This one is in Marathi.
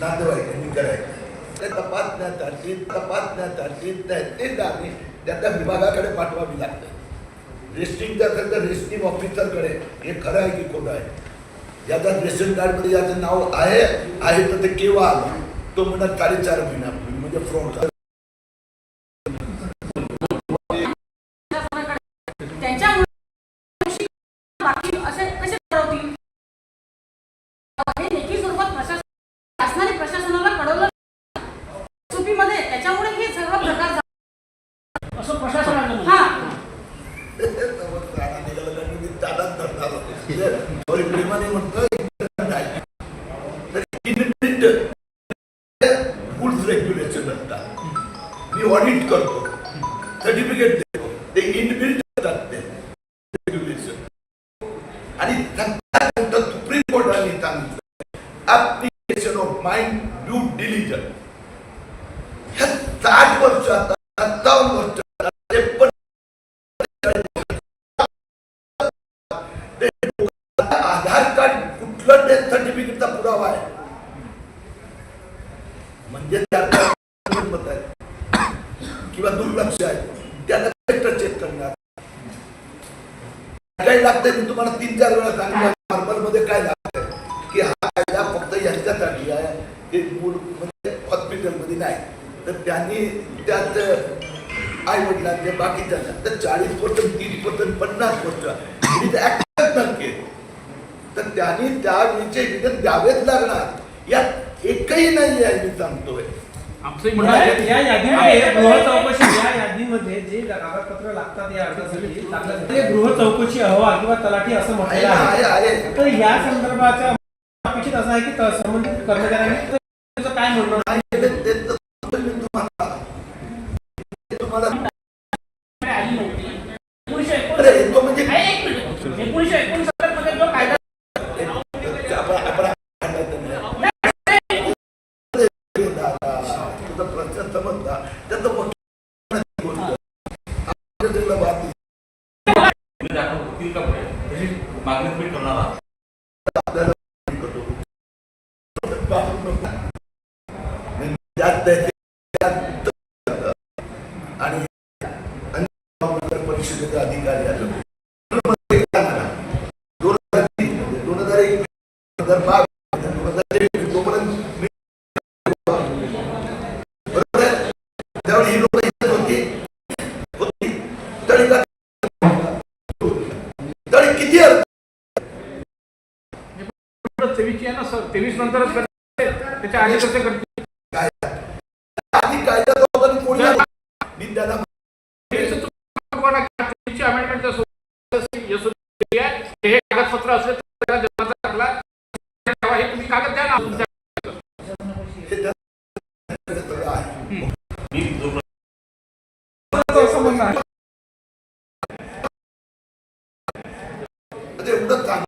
नातेवाईकांनी करायचं ते तपासण्यासाठी तपासण्यासाठी त्या- ते जाणे त्या त्या विभागाकडे पाठवावी लागते. रेस्टिंगचं असेल तर रेस्टिंग ऑफिसरकडे हे खरं आहे की खोटं आहे? याचा रेशन कार्डमध्ये याचं नाव आहे आहे तर ते केव्हा आलं? तो म्हणत साडेचार महिन्यापूर्वी म्हणजे फ्रॉड सॉरी प्रेमाने म्हणतोय नाही रेग्युलेशन असतात मी ऑडिट करतो सर्टिफिकेट देतो ते इनबिल्ट असतात ते रेग्युलेशन आणि सगळ्यात सुप्रीम कोर्टाने सांगितलं application of mind due diligence ह्या साठ वर्षात सत्तावन्न वर्षात त्रेपन्न म्हणजे त्याला मत आहे किंवा दुर्लक्ष आहे. त्याला कलेक्टर चेक करणार. काय लागतंय मी तुम्हाला तीन चार वेळा सांगितलं. नॉर्मलमध्ये काय लागतंय? की हा कायदा फक्त यांच्यासाठी आहे. ते मूळ म्हणजे हॉस्पिटलमध्ये नाही. तर त्यांनी त्यात आई वडिलांचे बाकीच्या तर चाळीस पर्सेंट तीस पर्सेंट पन्नास पर्सेंट ऍक्सेप्ट तर त्यांनी त्या विषयी द्यावेच लागणार. एकही नाही आहे मी सांगतोय आमचंही म्हणणं या आहे. या यादीमध्ये गृह चौकशी या यादीमध्ये जे कागदपत्र लागतात या अर्जासाठी लागतात ते गृह चौकशी अहवाल किंवा तलाठी असं आहे म्हटलेलं ना, आहे. आहे आहे. तर या संदर्भाच्या अपेक्षित असं आहे की त- संबंधित कर्मचाऱ्यांनी त्याचं काय म्हणणं आहे, ते- ते तर सांगतोय मी तुम्हाला ते तुम्हाला काय आली नव्हती. एकोणीसशे अरे एकोणसत्तर- तो म्हणजे आहे, एक मिनिट. एकोणीसशे एकोणसत्तरमध्ये जो कायदा आपण- आपण भांडायचं नाही. दादा, तुझा प्रश्न समजला त्याचं वकील बोलतो. आपल्या त्याला वाद नाही. तुम्ही दाखवा, वकील का पुढे? तशी मागणी तुम्ही करणार आहात आपल्याला करतो. बाबू नको. म्हणजे त्यात त्याचे- त्यात आणि परिषदेचे अधिकारी आले दोन हजार तीन मध्ये, दोन हजार एक दोन हजार बावीस दोन हजार तेवीस तोपर्यंत मी- बरोबर आहे त्यावेळी ही लोक इथं होती होती तरी का तरी किती अर्थ तेवीसची आहे ना सर तेवीस नंतरच करते त्याच्या आधी कसं करते आधी कायदा कोणी? मी त्याला सोबत हे कागदपत्र असले तर. हे तुम्ही कागद द्या ना तुमच्या. मी असं அதை உடத்தான்.